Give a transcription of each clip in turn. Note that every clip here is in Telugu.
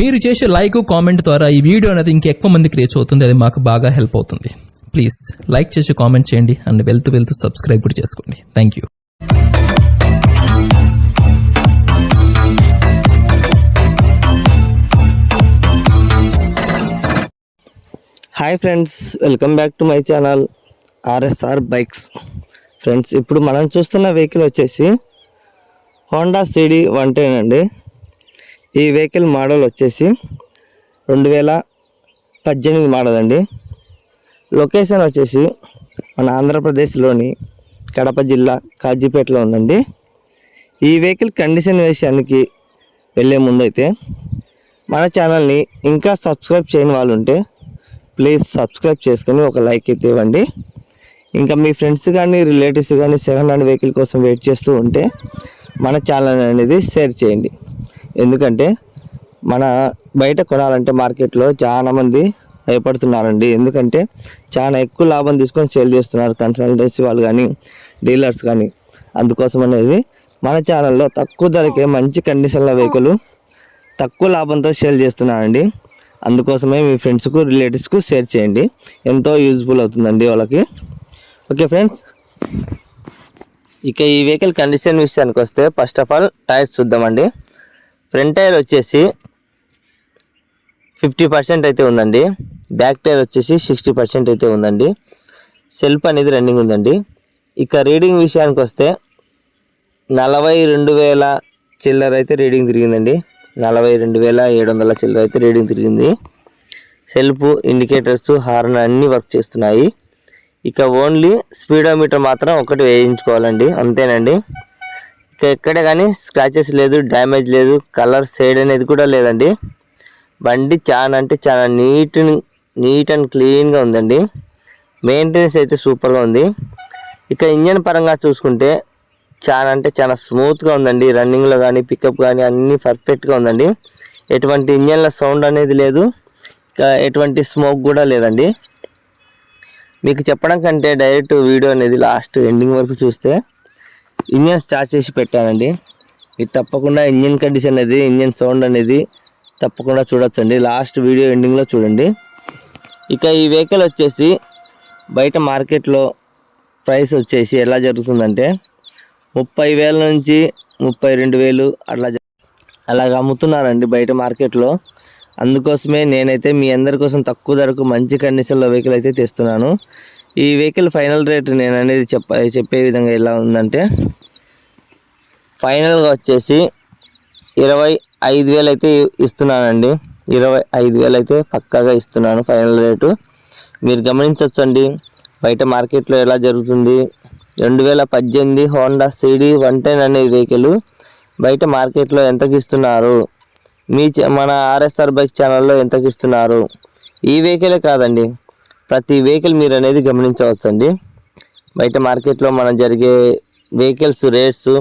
మీరు చేసే లైక్ కామెంట్ ద్వారా ఈ వీడియో అనేది ఇంకెక్కువ మందికి రీచ్ అవుతుంది. అది మాకు బాగా హెల్ప్ అవుతుంది. ప్లీజ్ లైక్ చేసి కామెంట్ చేయండి అండ్ వెళ్తూ వెళ్తూ సబ్స్క్రైబ్ కూడా చేసుకోండి. Thank you hi friends welcome back to my channel RSR bikes friends ఇప్పుడు మనం చూస్తున్న వెహికల్ వచ్చేసి హోండా సిడీ వన్ టెన్ అండి. ఈ వెహికల్ మోడల్ వచ్చేసి రెండు వేల పద్దెనిమిది మోడల్ అండి. లొకేషన్ వచ్చేసి మన ఆంధ్రప్రదేశ్లోని కడప జిల్లా కాజీపేటలో ఉందండి. ఈ వెహికల్ కండిషన్ విషయానికి వెళ్ళే ముందైతే మన ఛానల్ని ఇంకా సబ్స్క్రైబ్ చేయని వాళ్ళు ఉంటే ప్లీజ్ సబ్స్క్రైబ్ చేసుకొని ఒక లైక్ అయితే ఇవ్వండి. ఇంకా మీ ఫ్రెండ్స్ కానీ రిలేటివ్స్ కానీ సెకండ్ హ్యాండ్ వెహికల్ కోసం వెయిట్ చేస్తూ ఉంటే మన ఛానల్ అనేది షేర్ చేయండి. ఎందుకంటే మన బయట కొనాలంటే మార్కెట్లో చాలా మంది భయపడుతున్నారండి. ఎందుకంటే చాలా ఎక్కువ లాభం తీసుకొని సేల్ చేస్తున్నారు కన్సల్టెన్సీ వాళ్ళు కానీ డీలర్స్ కానీ. అందుకోసం అనేది మన ఛానల్లో తక్కువ ధరకే మంచి కండిషన్ల వెహికల్ తక్కువ లాభంతో సేల్ చేస్తున్నానండి. అందుకోసమే మీ ఫ్రెండ్స్కు రిలేటివ్స్కు షేర్ చేయండి. ఎంతో యూజ్ఫుల్ అవుతుందండి వాళ్ళకి. Okay friends. ఇక ఈ వెహికల్ కండిషన్ విషయానికి వస్తే ఫస్ట్ ఆఫ్ ఆల్ టైర్స్ చూద్దామండి. ఫ్రంట్ టైర్ వచ్చేసి ఫిఫ్టీ పర్సెంట్ అయితే ఉందండి. బ్యాక్ టైర్ వచ్చేసి సిక్స్టీ పర్సెంట్ అయితే ఉందండి. సెల్ఫ్ అనేది రన్నింగ్ ఉందండి. ఇక రీడింగ్ విషయానికి వస్తే నలభై రెండు వేల చిల్లర అయితే రీడింగ్ తిరిగిందండి. నలభై రెండు వేల ఏడు వందల చిల్లర అయితే రీడింగ్ తిరిగింది. సెల్ఫ్ ఇండికేటర్స్ హార్న్ అన్నీ వర్క్ చేస్తున్నాయి. ఇక ఓన్లీ స్పీడోమీటర్ మాత్రం ఒకటి వేయించుకోవాలండి. అంతేనండి. ఎక్కడ కానీ స్క్రాచెస్ లేదు డ్యామేజ్ లేదు కలర్ షేడ్ అనేది కూడా లేదండి. బండి చాలా అంటే చాలా నీట్ నీట్ అండ్ క్లీన్గా ఉందండి. మెయింటెనెన్స్ అయితే సూపర్గా ఉంది. ఇక ఇంజన్ పరంగా చూసుకుంటే చాలా అంటే చాలా స్మూత్గా ఉందండి. రన్నింగ్లో కానీ పికప్ కానీ అన్నీ పర్ఫెక్ట్గా ఉందండి. ఎటువంటి ఇంజన్ల సౌండ్ అనేది లేదు. ఇంకా ఎటువంటి స్మోక్ కూడా లేదండి. మీకు చెప్పడం కంటే డైరెక్ట్ వీడియో అనేది లాస్ట్ ఎండింగ్ వరకు చూస్తే ఇంజన్ స్టార్ట్ చేసి పెట్టానండి. ఇది తప్పకుండా ఇంజన్ కండిషన్ అనేది ఇంజన్ సౌండ్ అనేది తప్పకుండా చూడొచ్చండి. లాస్ట్ వీడియో ఎండింగ్లో చూడండి. ఇక ఈ వెహికల్ వచ్చేసి బయట మార్కెట్లో ప్రైస్ వచ్చేసి ఎలా జరుగుతుందంటే ముప్పై వేల నుంచి ముప్పై రెండు వేలు అట్లా అలాగ అమ్ముతున్నారండి బయట మార్కెట్లో అందుకోసమే నేనైతే మీ అందరి కోసం తక్కువ ధరకు మంచి కండిషన్లో వెహికల్ అయితే తెస్తున్నాను. ఈ వెహికల్ ఫైనల్ రేట్ నేను అనేది చెప్ప చెప్పే విధంగా ఎలా ఉందంటే ఫైనల్గా వచ్చేసి ఇరవై ఐదు వేలు అయితే ఇస్తున్నానండి. ఇరవై ఐదు వేలు అయితే పక్కాగా ఇస్తున్నాను ఫైనల్ రేటు. మీరు గమనించవచ్చండి బయట మార్కెట్లో ఎలా జరుగుతుంది. రెండు వేల పద్దెనిమిది హోండా సిడీ వన్ టెన్ అనే వెహికల్ బయట మార్కెట్లో ఎంతకి ఇస్తున్నారు? మీ చ- మన ఆర్ఎస్ఆర్ బైక్ ఛానల్లో ఎంతకి ఇస్తున్నారు? ఈ వెహికలే కాదండి ప్రతి వెహికల్ మీరు అనేది గమనించవచ్చండి. బయట మార్కెట్లో మనం జరిగే వెహికల్స్ రేట్స్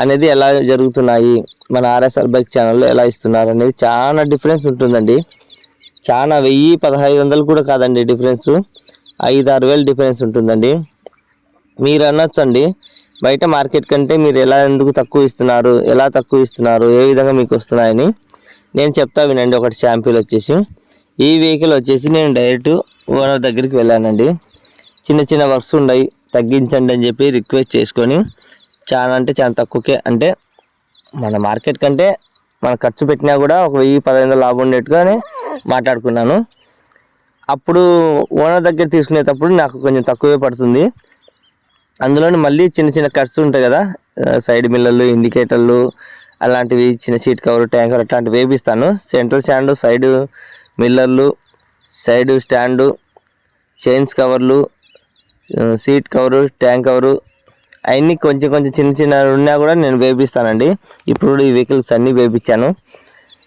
అనేది ఎలా జరుగుతున్నాయి మన ఆర్ఎస్ఆర్ బైక్ ఛానల్లో ఎలా ఇస్తున్నారు అనేది చాలా డిఫరెన్స్ ఉంటుందండి. చాలా వెయ్యి పదహైదు వందలు కూడా కాదండి డిఫరెన్స్ ఐదు ఆరు వేలు డిఫరెన్స్ ఉంటుందండి. మీరు అనొచ్చండి బయట మార్కెట్ కంటే మీరు ఎలా ఎందుకు తక్కువ ఇస్తున్నారు ఎలా తక్కువ ఇస్తున్నారు ఏ విధంగా మీకు వస్తున్నాయని నేను చెప్తా వినండి. ఒకటి షాంపూలు వచ్చేసి ఈ వెహికల్ వచ్చేసి నేను డైరెక్ట్ ఓనర్ దగ్గరికి వెళ్ళానండి. చిన్న చిన్న వర్క్స్ ఉన్నాయి తగ్గించండి అని చెప్పి రిక్వెస్ట్ చేసుకొని చాలా అంటే చాలా తక్కువకే అంటే మన మార్కెట్ కంటే మన ఖర్చు పెట్టినా కూడా ఒక వెయ్యి పదహైదు లాభం ఉండేట్టుగానే మాట్లాడుకున్నాను. అప్పుడు ఓనర్ దగ్గర తీసుకునేటప్పుడు నాకు కొంచెం తక్కువే పడుతుంది. అందులోని మళ్ళీ చిన్న చిన్న ఖర్చు ఉంటాయి కదా సైడ్ మిల్లర్లు ఇండికేటర్లు అలాంటివి చిన్న సీట్ కవర్ ట్యాంకర్ అట్లాంటివి వేపిస్తాను. సెంట్రల్ స్టాండ్ సైడ్ మిల్లర్లు సైడ్ స్టాండు చైన్స్ కవర్లు సీట్ కవరు ట్యాంక్ కవరు అవన్నీ కొంచెం కొంచెం చిన్న చిన్న ఉన్నా కూడా నేను వేపిస్తానండి. ఇప్పుడు ఈ వెహికల్స్ అన్నీ వేపించాను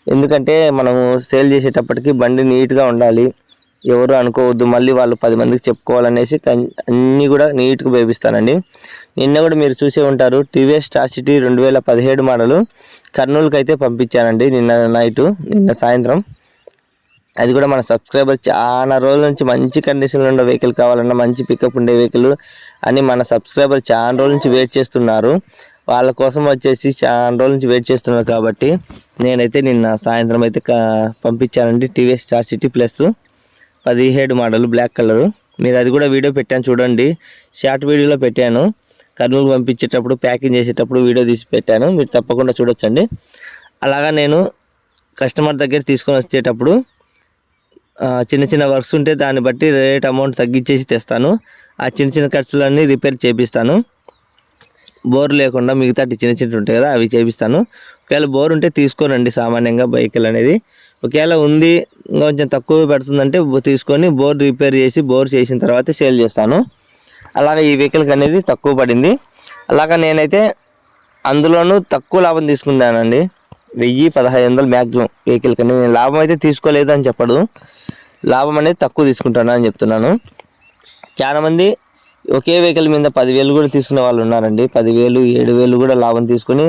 ఎందుకంటే మనము సేల్ చేసేటప్పటికి బండి నీట్గా ఉండాలి. ఎవరు అనుకోవద్దు మళ్ళీ వాళ్ళు పది మందికి చెప్పుకోవాలనేసి కన్- అన్నీ కూడా నీట్గా వేపిస్తానండి. నిన్న కూడా మీరు చూసే ఉంటారు టీవీఎస్ స్టార్ సిటీ రెండు వేల పదిహేడు మోడలు కర్నూలుకి అయితే పంపించానండి నిన్న నైటు నిన్న సాయంత్రం. అది కూడా మన సబ్స్క్రైబర్ చాలా రోజుల నుంచి మంచి కండిషన్లో ఉండే వెహికల్ కావాలన్నా మంచి పికప్ ఉండే వెహికల్ అని మన సబ్స్క్రైబర్ చాలా రోజుల నుంచి వెయిట్ చేస్తున్నారు. వాళ్ళ కోసం వచ్చేసి చాలా రోజుల నుంచి వెయిట్ చేస్తున్నారు కాబట్టి నేనైతే నిన్న సాయంత్రం అయితే పంపించానండి టీవీఎస్ స్టార్ సిటీ ప్లస్ పదిహేడు మోడల్ బ్లాక్ కలరు మీరు అది కూడా వీడియో పెట్టాను చూడండి. షార్ట్ వీడియోలో పెట్టాను. కర్నూలు పంపించేటప్పుడు ప్యాకింగ్ చేసేటప్పుడు వీడియో తీసి పెట్టాను. మీరు తప్పకుండా చూడొచ్చండి. అలాగా నేను కస్టమర్ దగ్గర తీసుకొని వచ్చేటప్పుడు చిన్న చిన్న వర్క్స్ ఉంటే దాన్ని బట్టి రేట్ అమౌంట్ తగ్గించేసి తెస్తాను. ఆ చిన్న చిన్న ఖర్చులన్నీ రిపేర్ చేపిస్తాను. బోర్ లేకుండా మిగతా చిన్న చిన్న ఉంటాయి కదా అవి చేపిస్తాను. ఒకవేళ బోర్ ఉంటే తీసుకోనండి సామాన్యంగా బైకులు అనేది. ఒకవేళ ఉంది ఇంకా కొంచెం తక్కువ పెడుతుందంటే తీసుకొని బోర్ రిపేర్ చేసి బోర్ చేసిన తర్వాత సేల్ చేస్తాను. అలాగే ఈ వెహికల్కి అనేది తక్కువ పడింది. అలాగా నేనైతే అందులోనూ తక్కువ లాభం తీసుకుంటానండి వెయ్యి పదహైదు వందలు మ్యాక్సిమం వెహికల్ కానీ నేను లాభం అయితే తీసుకోలేదు అని చెప్పడు. లాభం అనేది తక్కువ తీసుకుంటాను అని చెప్తున్నాను. చాలామంది ఒకే వెహికల్ మీద పదివేలు కూడా తీసుకునే వాళ్ళు ఉన్నారండి. పదివేలు ఏడు వేలు కూడా లాభం తీసుకుని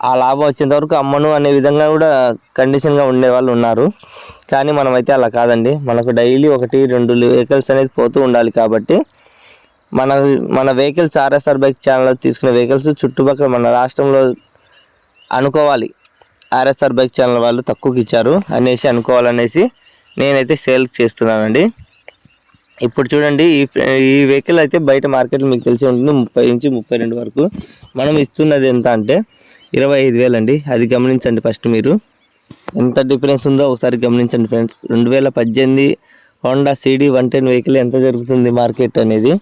ఆ లాభం వచ్చేంత వరకు అమ్మను అనే విధంగా కూడా కండిషన్గా ఉండే వాళ్ళు ఉన్నారు. కానీ మనమైతే అలా కాదండి. మనకు డైలీ ఒకటి రెండు వెహికల్స్ అనేది పోతూ ఉండాలి కాబట్టి మన మన వెహికల్స్ ఆర్ఎస్ఆర్ బైక్ ఛానల్లో తీసుకునే వెహికల్స్ చుట్టుపక్కల మన రాష్ట్రంలో అనుకోవాలి. ఆర్ఎస్ఆర్ బైక్ ఛానల్ వాళ్ళు తక్కువకి ఇచ్చారు అనేసి అనుకోవాలనేసి నేనైతే సేల్ చేస్తున్నానండి. ఇప్పుడు చూడండి ఈ ఈ వెహికల్ అయితే బయట మార్కెట్లో మీకు తెలిసి ఉంటుంది ముప్పై నుంచి ముప్పై రెండు వరకు. మనం ఇస్తున్నది ఎంత అంటే ఇరవై ఐదు అండి. అది గమనించండి ఫస్ట్ మీరు. ఎంత డిఫరెన్స్ ఉందో ఒకసారి గమనించండి ఫ్రెండ్స్. రెండు వేల పద్దెనిమిది Honda CD one ten vehicle ఎంత జరుగుతుంది మార్కెట్ అనేది?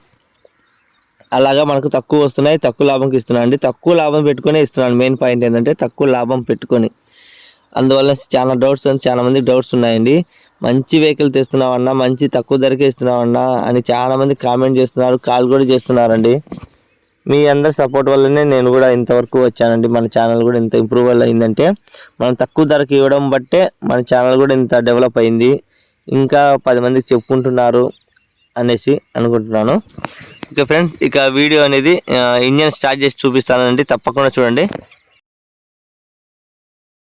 అలాగా మనకు తక్కువ వస్తున్నాయి తక్కువ లాభంకి ఇస్తున్నాను అండి. తక్కువ లాభం పెట్టుకునే ఇస్తున్నాను. మెయిన్ పాయింట్ ఏంటంటే తక్కువ లాభం పెట్టుకొని. అందువల్ల చాలా డౌట్స్ చాలా మంది డౌట్స్ ఉన్నాయండి. మంచి వెహికల్ తెస్తున్నామన్నా మంచి తక్కువ ధరకే ఇస్తున్నామన్నా అని చాలా మంది కామెంట్ చేస్తున్నారు కాల్ కూడా చేస్తున్నారండి. మీ అందరి సపోర్ట్ వల్లనే నేను కూడా ఇంతవరకు వచ్చానండి. మన ఛానల్ కూడా ఇంత ఇంప్రూవ్ అయిందంటే మనం తక్కువ ధరకి ఇవ్వడం బట్టే మన ఛానల్ కూడా ఇంత డెవలప్ అయింది. ఇంకా పది మందికి చెప్పుకుంటున్నారు అనేసి అనుకుంటున్నాను. ఓకే ఫ్రెండ్స్ ఇక వీడియో అనేది ఇంజన్ స్టార్ట్ చేసి చూపిస్తానండి. తప్పకుండా చూడండి.